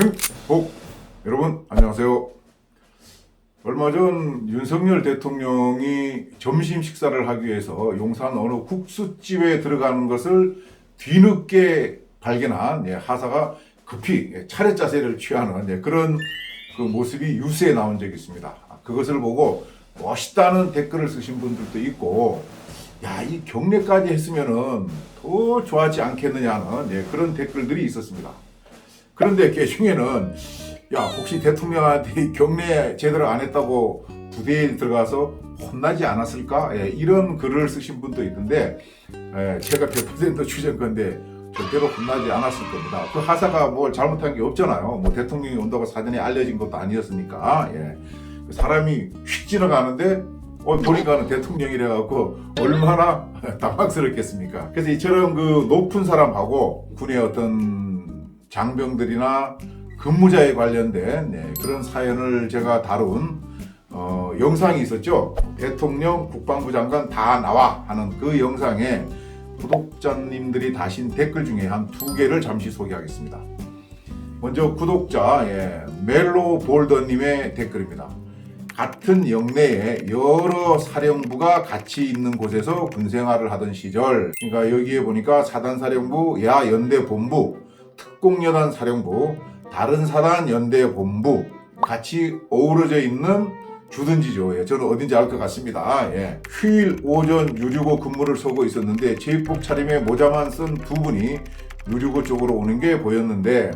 행복 여러분 안녕하세요. 얼마 전 윤석열 대통령이 점심 식사를 하기 위해서 용산 어느 국수집에 들어가는 것을 뒤늦게 발견한 예, 하사가 급히 예, 차례 자세를 취하는 예, 그런 그 모습이 뉴스에 나온 적이 있습니다. 그것을 보고 멋있다는 댓글을 쓰신 분들도 있고 야 이 경례까지 했으면은 더 좋아하지 않겠느냐는 예, 그런 댓글들이 있었습니다. 그런데 그 중에는 야 혹시 대통령한테 경례 제대로 안 했다고 부대에 들어가서 혼나지 않았을까? 예, 이런 글을 쓰신 분도 있는데 예, 제가 100% 추정 건데 절대로 혼나지 않았을 겁니다. 그 하사가 뭘 잘못한 게 없잖아요. 뭐 대통령이 온다고 사전에 알려진 것도 아니었으니까 예. 그 사람이 휙 지나가는데 어, 보니까는 대통령이래 갖고 얼마나 당황스럽겠습니까? 그래서 이처럼 그 높은 사람하고 군의 어떤 장병들이나 근무자에 관련된 네, 그런 사연을 제가 다룬 어, 영상이 있었죠. 대통령, 국방부 장관 다 나와 하는 그 영상에 구독자님들이 다신 댓글 중에 한 두 개를 잠시 소개하겠습니다. 먼저 구독자 예, 멜로 볼더님의 댓글입니다. 같은 영내에 여러 사령부가 같이 있는 곳에서 군생활을 하던 시절, 그러니까 여기에 보니까 사단사령부, 야 연대 본부, 특공여단 사령부, 다른 사단 연대 본부 같이 어우러져 있는 주둔지죠. 예, 저는 어딘지 알 것 같습니다. 예. 휴일 오전 유류고 근무를 서고 있었는데 제입복 차림에 모자만 쓴 두 분이 유류고 쪽으로 오는 게 보였는데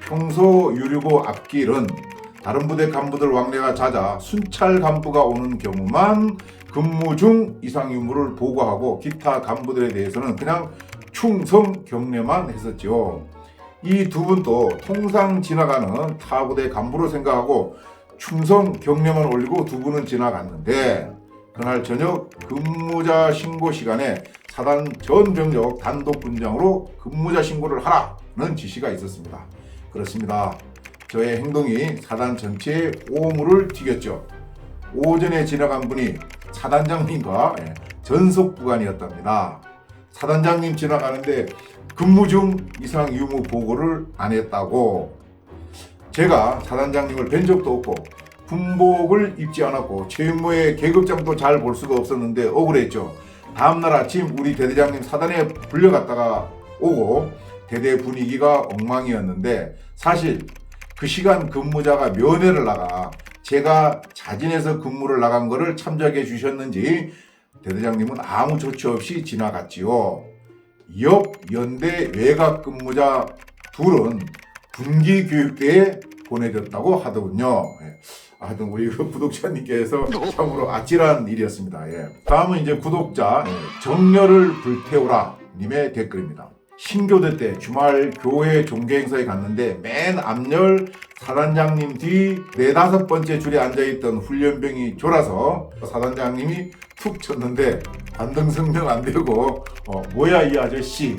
평소 유류고 앞길은 다른 부대 간부들 왕래가 잦아 순찰 간부가 오는 경우만 근무 중 이상 유무를 보고하고 기타 간부들에 대해서는 그냥 충성 경례만 했었죠. 이 두 분도 통상 지나가는 타 부대 간부로 생각하고 충성 경례만 올리고 두 분은 지나갔는데 그날 저녁 근무자 신고 시간에 사단 전 병력 단독 분장으로 근무자 신고를 하라는 지시가 있었습니다. 그렇습니다. 저의 행동이 사단 전체에 오물을 튀겼죠. 오전에 지나간 분이 사단장님과 예, 전속 부관이었답니다. 사단장님 지나가는데 근무 중 이상 유무 보고를 안 했다고 제가 사단장님을 뵌 적도 없고 군복을 입지 않았고 채용모의 계급장도 잘 볼 수가 없었는데 억울했죠. 다음날 아침 우리 대대장님 사단에 불려갔다가 오고 대대 분위기가 엉망이었는데 사실 그 시간 근무자가 면회를 나가 제가 자진해서 근무를 나간 거를 참작해 주셨는지 대대장님은 아무 조치 없이 지나갔지요. 옆 연대 외곽 근무자 둘은 군기 교육대에 보내졌다고 하더군요. 예. 하여튼 우리 그 구독자님께서 참으로 아찔한 일이었습니다. 예. 다음은 이제 구독자 예, 정열을 불태우라 님의 댓글입니다. 신교대 때 주말 교회 종교 행사에 갔는데 맨 앞열 사단장님 뒤 네다섯 번째 줄에 앉아있던 훈련병이 졸아서 사단장님이 툭 쳤는데 반등 성명 안 되고 어, 뭐야 이 아저씨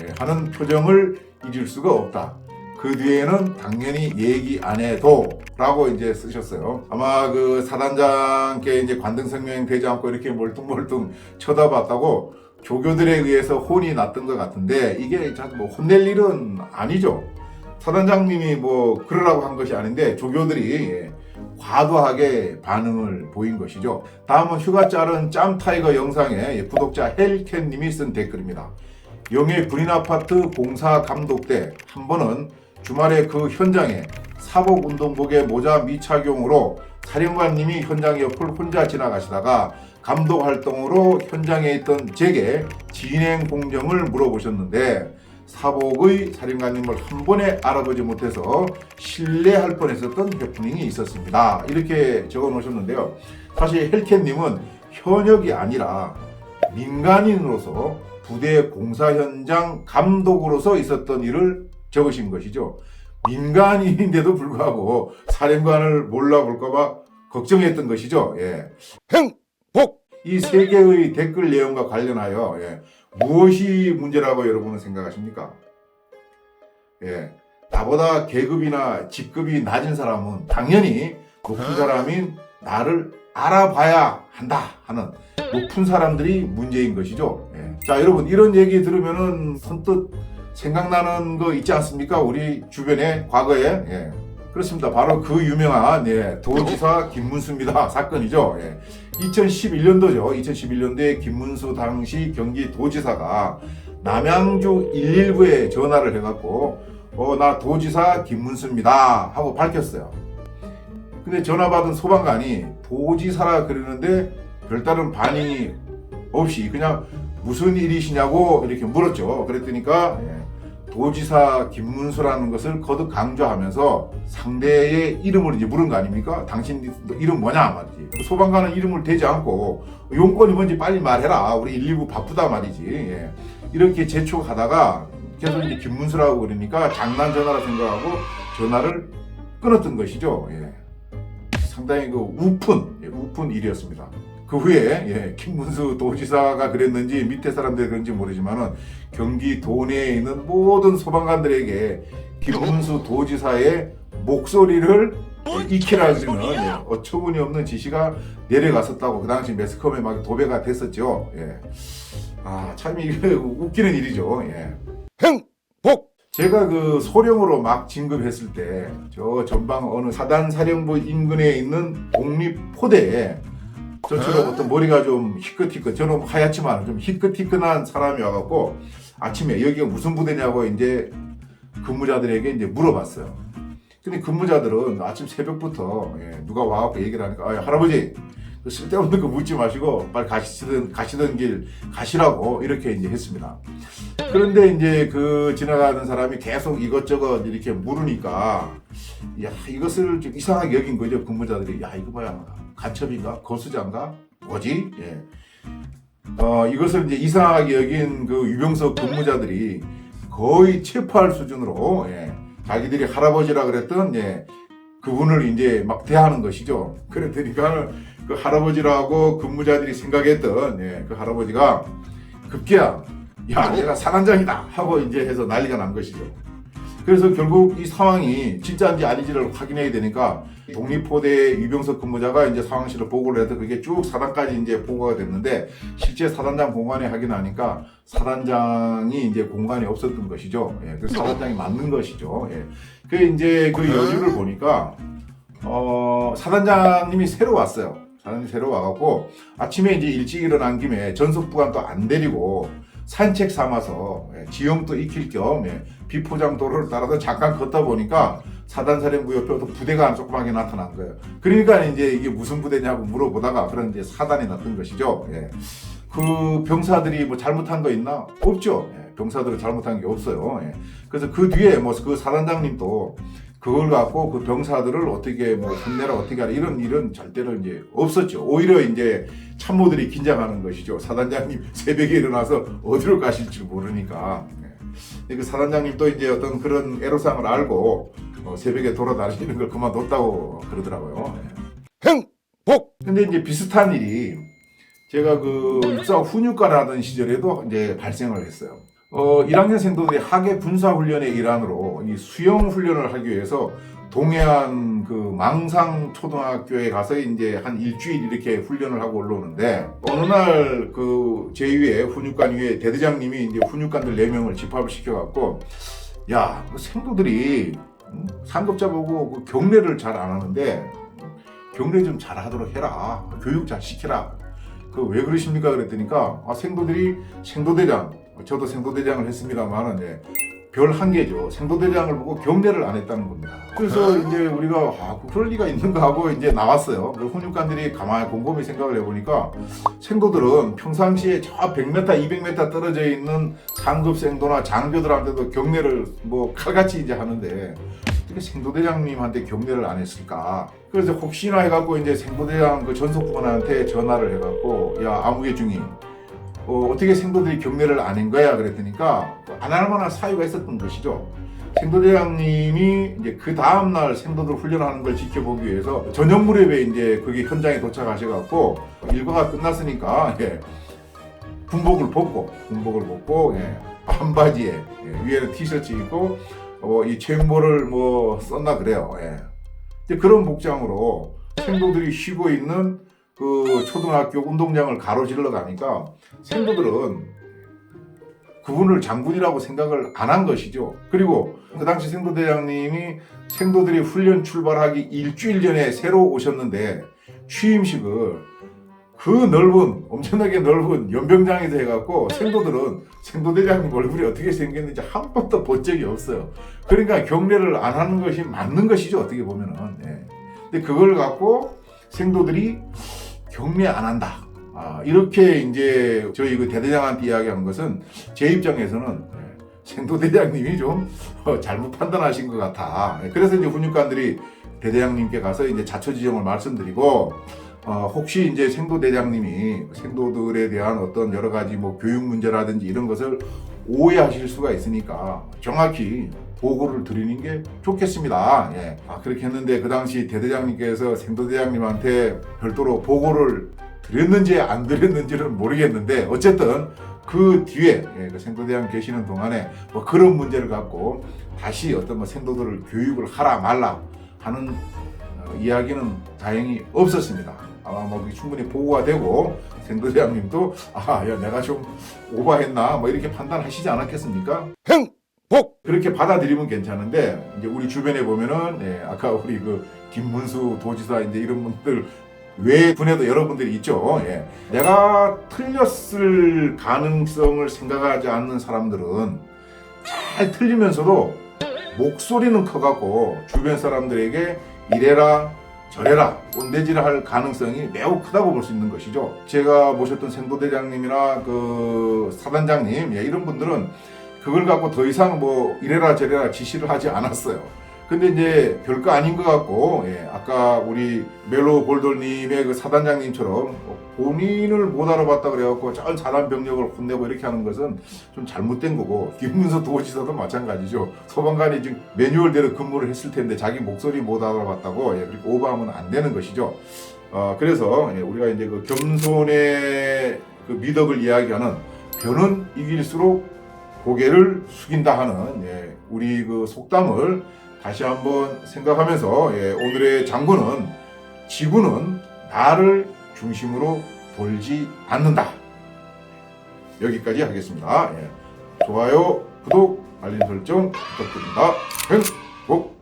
예, 하는 표정을 잊을 수가 없다. 그 뒤에는 당연히 얘기 안 해도 라고 이제 쓰셨어요. 아마 그 사단장께 이제 관등 성명 되지 않고 이렇게 멀뚱멀뚱 쳐다봤다고 조교들에 의해서 혼이 났던 것 같은데 이게 뭐 혼낼 일은 아니죠. 사단장님이 뭐 그러라고 한 것이 아닌데 조교들이 예, 과도하게 반응을 보인 것이죠. 다음은 휴가 짤은 짬 타이거 영상에 예, 구독자 헬캔님이 쓴 댓글입니다. 영해 불인 아파트 공사 감독 때한 번은 주말에 그 현장에 사복 운동복에 모자 미착용으로 사령관님이 현장 옆을 혼자 지나가시다가 감독 활동으로 현장에 있던 제게 진행 공정을 물어보셨는데 사복의 사령관님을 한 번에 알아보지 못해서 신뢰할 뻔했었던 해프닝이 있었습니다. 이렇게 적어 놓으셨는데요. 사실 헬캔님은 현역이 아니라 민간인으로서 부대 공사 현장 감독으로서 있었던 일을 적으신 것이죠. 민간인인데도 불구하고 사령관을 몰라볼까봐 걱정했던 것이죠. 예. 행복! 이 세 개의 댓글 내용과 관련하여 예. 무엇이 문제라고 여러분은 생각하십니까? 예. 나보다 계급이나 직급이 낮은 사람은 당연히 높은 사람인 나를 알아봐야 한다 하는 높은 사람들이 문제인 것이죠. 예. 자, 여러분 이런 얘기 들으면은 선뜻 생각나는 거 있지 않습니까? 우리 주변에 과거에 예. 그렇습니다. 바로 그 유명한 예, 도지사 김문수입니다. 사건이죠. 예. 2011년도죠. 2011년도에 김문수 당시 경기도지사가 남양주 119에 전화를 해갖고 어, 나 도지사 김문수입니다 하고 밝혔어요. 근데 전화 받은 소방관이 도지사라 그러는데 별다른 반응이 없이 그냥 무슨 일이시냐고 이렇게 물었죠. 그랬더니까 예, 도지사 김문수라는 것을 거듭 강조하면서 상대의 이름을 이제 물은 거 아닙니까? 당신 이름 뭐냐 말이지. 그 소방관은 이름을 대지 않고 용건이 뭔지 빨리 말해라. 우리 119 바쁘다 말이지. 예. 이렇게 재촉하다가 계속 이제 김문수라고 그러니까 장난 전화라 생각하고 전화를 끊었던 것이죠. 예. 상당히 그 우픈, 예, 우픈 일이었습니다. 그 후에 예, 김문수 도지사가 그랬는지 밑에 사람들이 그런지 모르지만은 경기 도 내에 있는 모든 소방관들에게 김문수 도지사의 목소리를 익히라는 예, 어처구니 없는 지시가 내려갔었다고 그 당시 매스컴에 막 도배가 됐었죠. 예. 아, 참 이게 웃기는 일이죠. 예. 행복 제가 그 소령으로 막 진급했을 때 저 전방 어느 사단 사령부 인근에 있는 독립 포대에 저처럼 어떤 머리가 좀 희끗희끗 저는 하얗지만 좀 희끗희끗한 사람이 와갖고 아침에 여기가 무슨 부대냐고 이제 근무자들에게 이제 물어봤어요. 근데 근무자들은 아침 새벽부터 예, 누가 와갖고 얘기를 하니까 아, 할아버지 그 쓸데없는 거 묻지 마시고 빨리 가시던 가시던 길 가시라고 이렇게 이제 했습니다. 그런데 이제 그 지나가는 사람이 계속 이것저것 이렇게 물으니까 야 이것을 좀 이상하게 여긴 거죠 근무자들이 야 이거 뭐야 간첩인가 거수자인가 뭐지 예. 어 이것을 이제 이상하게 여긴 그 유병석 근무자들이 거의 체포할 수준으로 예. 자기들이 할아버지라 그랬던 예. 그분을 이제 막 대하는 것이죠 그랬더니까 그 할아버지라고 근무자들이 생각했던 예. 그 할아버지가 급기야 야 내가 사단장이다 하고 이제 해서 난리가 난 것이죠. 그래서 결국 이 상황이 진짜인지 아닌지를 확인해야 되니까 독립포대 유병석 근무자가 이제 상황실을 보고를 해서 그게 쭉 사단까지 이제 보고가 됐는데 실제 사단장 공간에 확인하니까 사단장이 이제 공간이 없었던 것이죠. 예, 그 사단장이 맞는 것이죠. 예. 그 이제 그 여주를 보니까 어 사단장님이 새로 왔어요. 사단장이 새로 와갖고 아침에 이제 일찍 일어난 김에 전속부관 또 안 데리고 산책 삼아서 예, 지형도 익힐 겸 예, 비포장 도로를 따라서 잠깐 걷다 보니까 사단사령부 옆에 어떤 부대가 한 조그맣게 나타난 거예요. 그러니까 이제 이게 무슨 부대냐고 물어보다가 그런 이제 사단이 났던 것이죠. 예. 그 병사들이 뭐 잘못한 거 있나? 없죠. 예, 병사들은 잘못한 게 없어요. 예. 그래서 그 뒤에 뭐 그 사단장님도 그걸 갖고 그 병사들을 어떻게 뭐 혼내라 어떻게 하라 이런 일은 절대로 이제 없었죠. 오히려 이제 참모들이 긴장하는 것이죠. 사단장님 새벽에 일어나서 어디로 가실지 모르니까. 예. 그 사단장님도 이제 어떤 그런 애로사항을 알고 어, 새벽에 돌아다니는 걸 그만뒀다고 그러더라고요. 예. 행복 근데 이제 비슷한 일이 제가 그 육사 훈육과를 하던 시절에도 이제 발생을 했어요. 어, 1학년생들이 하계 군사 훈련의 일환으로 이 수영 훈련을 하기 위해서 동해안 그 망상 초등학교에 가서 이제 한 일주일 이렇게 훈련을 하고 올라오는데 어느 날 그 제2의 훈육관 위에 대대장님이 이제 훈육관들 4명을 집합을 시켜갖고 야, 그 생도들이 음, 상급자 보고 그 경례를 잘 안 하는데 경례 좀 잘 하도록 해라. 교육 잘 시켜라. 그 왜 그러십니까? 그랬더니까 아, 생도들이 생도대장, 저도 생도대장을 했습니다만은 예, 별 한계죠. 생도대장을 보고 경례를 안 했다는 겁니다. 그래서 이제 우리가 아, 그럴 리가 있는가 하고 이제 나왔어요. 그 훈육관들이 가만히 곰곰이 생각을 해보니까 생도들은 평상시에 저 100m, 200m 떨어져 있는 상급 생도나 장교들한테도 경례를 뭐 칼같이 이제 하는데 어떻게 생도대장님한테 경례를 안 했을까? 그래서 혹시나 해갖고 이제 생도대장 그 전속부관한테 전화를 해갖고 야 아무개 중이 어, 어떻게 생도들이 경례를 안 한 거야? 그랬더니까 안 할 만한 사유가 있었던 것이죠. 생도대장님이 이제 그 다음 날 생도들 훈련하는 걸 지켜보기 위해서 저녁 무렵에 이제 거기 현장에 도착하셔갖고 일과가 끝났으니까 예, 군복을 벗고 군복을 벗고 예, 반바지에 예, 위에는 티셔츠 입고 어, 이 체육모를 뭐 썼나 그래요. 예. 이제 그런 복장으로 생도들이 쉬고 있는 그 초등학교 운동장을 가로질러 가니까 생도들은 그분을 장군이라고 생각을 안 한 것이죠. 그리고 그 당시 생도대장님이 생도들이 훈련 출발하기 일주일 전에 새로 오셨는데 취임식을 그 넓은 엄청나게 넓은 연병장에서 해갖고 생도들은 생도대장님 얼굴이 어떻게 생겼는지 한 번도 본 적이 없어요. 그러니까 경례를 안 하는 것이 맞는 것이죠 어떻게 보면은. 예. 근데 그걸 갖고 생도들이 경례 안 한다. 아, 이렇게 이제 저희 그 대대장한테 이야기한 것은 제 입장에서는 예, 생도 대장님이 좀 어, 잘못 판단하신 것 같아. 예, 그래서 이제 훈육관들이 대대장님께 가서 이제 자초지종을 말씀드리고 어, 혹시 이제 생도 대장님이 생도들에 대한 어떤 여러 가지 뭐 교육 문제라든지 이런 것을 오해하실 수가 있으니까 정확히 보고를 드리는 게 좋겠습니다. 예. 아, 그렇게 했는데 그 당시 대대장님께서 생도대장님한테 별도로 보고를 드렸는지 안 드렸는지는 모르겠는데 어쨌든 그 뒤에 예, 그 생도대장 계시는 동안에 뭐 그런 문제를 갖고 다시 어떤 뭐 생도들을 교육을 하라 말라 하는 어, 이야기는 다행히 없었습니다. 아마 뭐 충분히 보고가 되고 생도대장님도 아 야 내가 좀 오버했나 뭐 이렇게 판단하시지 않았겠습니까? 행 복 그렇게 받아들이면 괜찮은데 이제 우리 주변에 보면은 예, 아까 우리 그 김문수 도지사 이제 이런 분들 외 분에도 여러분들이 있죠. 예. 내가 틀렸을 가능성을 생각하지 않는 사람들은 잘 틀리면서도 목소리는 커갖고 주변 사람들에게 이래라 저래라 꼰대질을 할 가능성이 매우 크다고 볼 수 있는 것이죠. 제가 모셨던 생도대장님이나 그 사단장님 예, 이런 분들은 그걸 갖고 더 이상 뭐 이래라 저래라 지시를 하지 않았어요. 근데 이제 별거 아닌 것 같고 예, 아까 우리 멜로 볼돌님의 그 사단장님처럼 본인을 못 알아봤다 그래갖고 저 사단 병력을 혼내고 이렇게 하는 것은 좀 잘못된 거고 김문서 도지사도 마찬가지죠. 소방관이 지금 매뉴얼대로 근무를 했을 텐데 자기 목소리 못 알아봤다고 예, 그렇게 오버하면 안 되는 것이죠. 어, 그래서 예, 우리가 이제 그 겸손의 그 미덕을 이야기하는 변은 이길수록 고개를 숙인다 하는 예, 우리 그 속담을 다시 한번 생각하면서 예, 오늘의 장군은 지구는 나를 중심으로 돌지 않는다. 여기까지 하겠습니다. 예. 좋아요, 구독, 알림 설정 부탁드립니다. 행복!